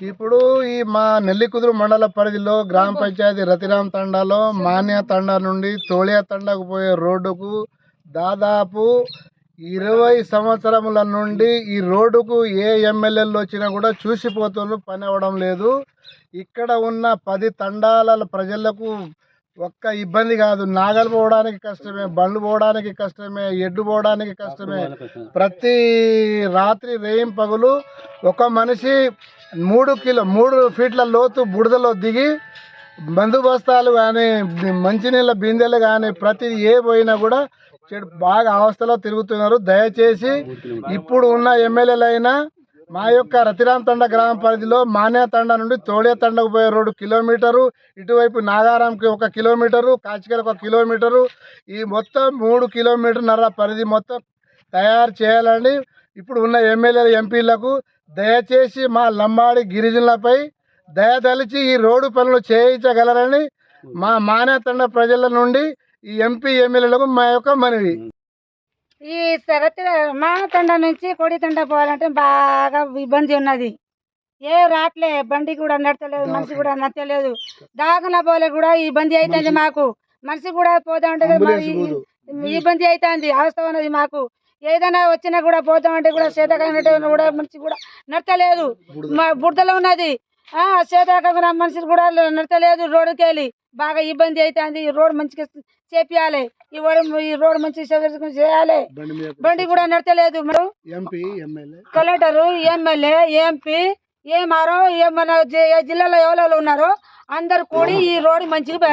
ఇప్పుడు ఈ మా నెల్లికుదురు మండల పరిధిలో గ్రామ పంచాయతీ రతిరామ్ తండాలో మాన్య తండా నుండి తోళియా తండాకు పోయే రోడ్డుకు దాదాపు ఇరవై సంవత్సరముల నుండి ఈ రోడ్డుకు ఏ ఎమ్మెల్యేలు వచ్చినా కూడా చూసిపోతున్నారు పని అవ్వడం లేదు. ఇక్కడ ఉన్న పది తండాల ప్రజలకు ఒక్క ఇబ్బంది కాదు. నాగలు పోవడానికి కష్టమే బండ్లు పోవడానికి కష్టమే ఎడ్డు పోవడానికి కష్టమే. ప్రతి రాత్రి రేయం పగులు ఒక మనిషి మూడు కిలో మూడు ఫీట్ల లోతు బుడదలో దిగి మందు బస్తాలు కానీ మంచినీళ్ళ బిందెలు కానీ ప్రతి ఏ పోయినా కూడా చెడు బాగా అవస్థలో తిరుగుతున్నారు. దయచేసి ఇప్పుడు ఉన్న ఎమ్మెల్యేలైనా మా యొక్క రతిరామ్ తండ గ్రామ పరిధిలో మాన్య తండ నుండి తోడే తండకు పోయే రోడ్డు కిలోమీటరు ఇటువైపు నాగారంకి ఒక కిలోమీటరు కాచికల్ ఒక కిలోమీటరు. ఈ మొత్తం మూడు కిలోమీటర్న్నర పరిధి మొత్తం తయారు చేయాలని ఇప్పుడు ఉన్న ఎమ్మెల్యేలు ఎంపీలకు దయచేసి మా లంబాడి గిరిజనులపై దయదలిచి ఈ రోడ్డు పనులు చేయించగలరని మా మానేతండ ప్రజల నుండి ఈ ఎంపీ ఎమ్మెల్యేలకు మా యొక్క మనవి. ఈ సరతి మా తండ నుంచి కొడి తండ పోవాలంటే బాగా ఇబ్బంది ఉన్నది. ఏ రాట్లే బండి కూడా నడతలేదు మనిషి కూడా నడతలేదు. దాగన పోలే కూడా ఇబ్బంది అవుతుంది మాకు. మనిషి కూడా పోతా ఉంటే. ఇబ్బంది అవుతుంది అవస్థ ఉన్నది మాకు. ఏదైనా వచ్చినా కూడా పోతామంటే కూడా శీతకాలం కూడా మనిషి కూడా నడతలేదు. మా బుడదలో ఉన్నది. శీతకాలం మనిషి కూడా నడతలేదు రోడ్డుకి వెళ్ళి. బాగా ఇబ్బంది అవుతుంది ఈ రోడ్ మంచిగా చేపియాలి. ఈ రోడ్ ఈ రోడ్ మంచిగా చేయాలి. బండి కూడా నడతలేదు కలెక్టర్ ఎమ్మెల్యే ఎంపీ ఏమారో ఏ జిల్లాలో ఎవరెవరు ఉన్నారో అందరు కూడి ఈ రోడ్డు మంచిగా